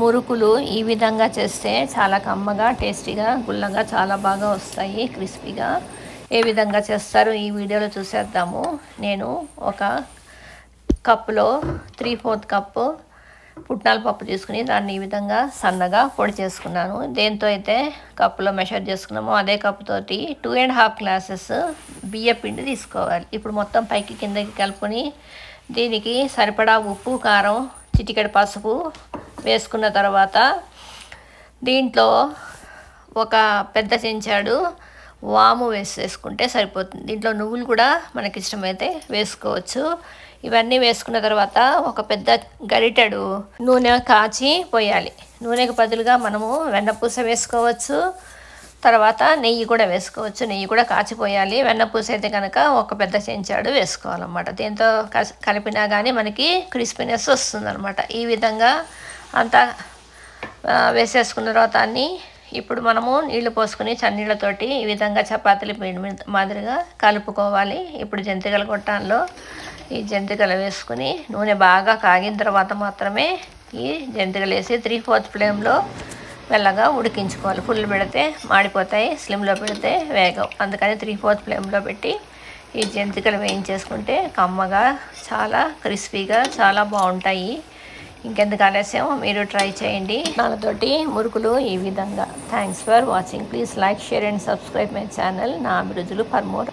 మురుకులు ఈ విధంగా చేస్తే చాలా కమ్మగా టేస్టీగా గుల్లగా చాలా బాగా వస్తాయి క్రిస్పీగా. ఏ విధంగా చేస్తారో ఈ వీడియోలో చూసేద్దాము. నేను ఒక కప్పులో త్రీ ఫోర్త్ కప్పు పుట్నాల పప్పు తీసుకుని దాన్ని ఈ విధంగా సన్నగా పొడి చేసుకున్నాను. దేంతో అయితే కప్పులో మెషర్ చేసుకున్నామో అదే కప్పుతోటి టూ అండ్ హాఫ్ గ్లాసెస్ బియ్య పిండి తీసుకోవాలి. ఇప్పుడు మొత్తం పైకి కిందకి కలుపుకొని దీనికి సరిపడా ఉప్పు కారం చిటికెడు పసుపు వేసుకున్న తర్వాత దీంట్లో ఒక పెద్ద చెంచాడు వాము వేసేసుకుంటే సరిపోతుంది. దీంట్లో నువ్వులు కూడా మనకి ఇష్టమైతే వేసుకోవచ్చు. ఇవన్నీ వేసుకున్న తర్వాత ఒక పెద్ద గరిటెడు నూనె కాచి పోయాలి. నూనెకు బదులుగా మనము వెన్నపూస వేసుకోవచ్చు. తర్వాత నెయ్యి కూడా వేసుకోవచ్చు. నెయ్యి కూడా కాచిపోయాలి వెన్నపూస అయితే కనుక ఒక పెద్ద చెంచాడు వేసుకోవాలన్నమాట. దీంతో కలిపినా కానీ మనకి క్రిస్పీనెస్ వస్తుందన్నమాట. ఈ విధంగా అంతా వేసేసుకున్న తర్వాత అన్నీ ఇప్పుడు మనము నీళ్ళు పోసుకుని చన్నీళ్ళతోటి ఈ విధంగా చపాతీలు పిండి మాదిరిగా కలుపుకోవాలి. ఇప్పుడు జంతికల కొట్టాల్లో ఈ జంతికలు వేసుకుని నూనె బాగా కాగిన తర్వాత మాత్రమే ఈ జంతికలు వేసి త్రీ ఫోర్త్ ఫ్లేమ్లో మెల్లగా ఉడికించుకోవాలి. ఫుల్ పెడితే మాడిపోతాయి స్లిమ్లో పెడితే వేగం. అందుకని త్రీ ఫోర్త్ ఫ్లేమ్లో పెట్టి ఈ జంతికలు వేయించేసుకుంటే కమ్మగా చాలా క్రిస్పీగా చాలా బాగుంటాయి. ఇంకెందుకు ఆలస్యం? మీరు ట్రై చేయండి. నాతోటి మురుకులు ఈ విధంగా. Thanks for watching please like share and subscribe my channel నా అభిరుచులు ఫర్ మోర్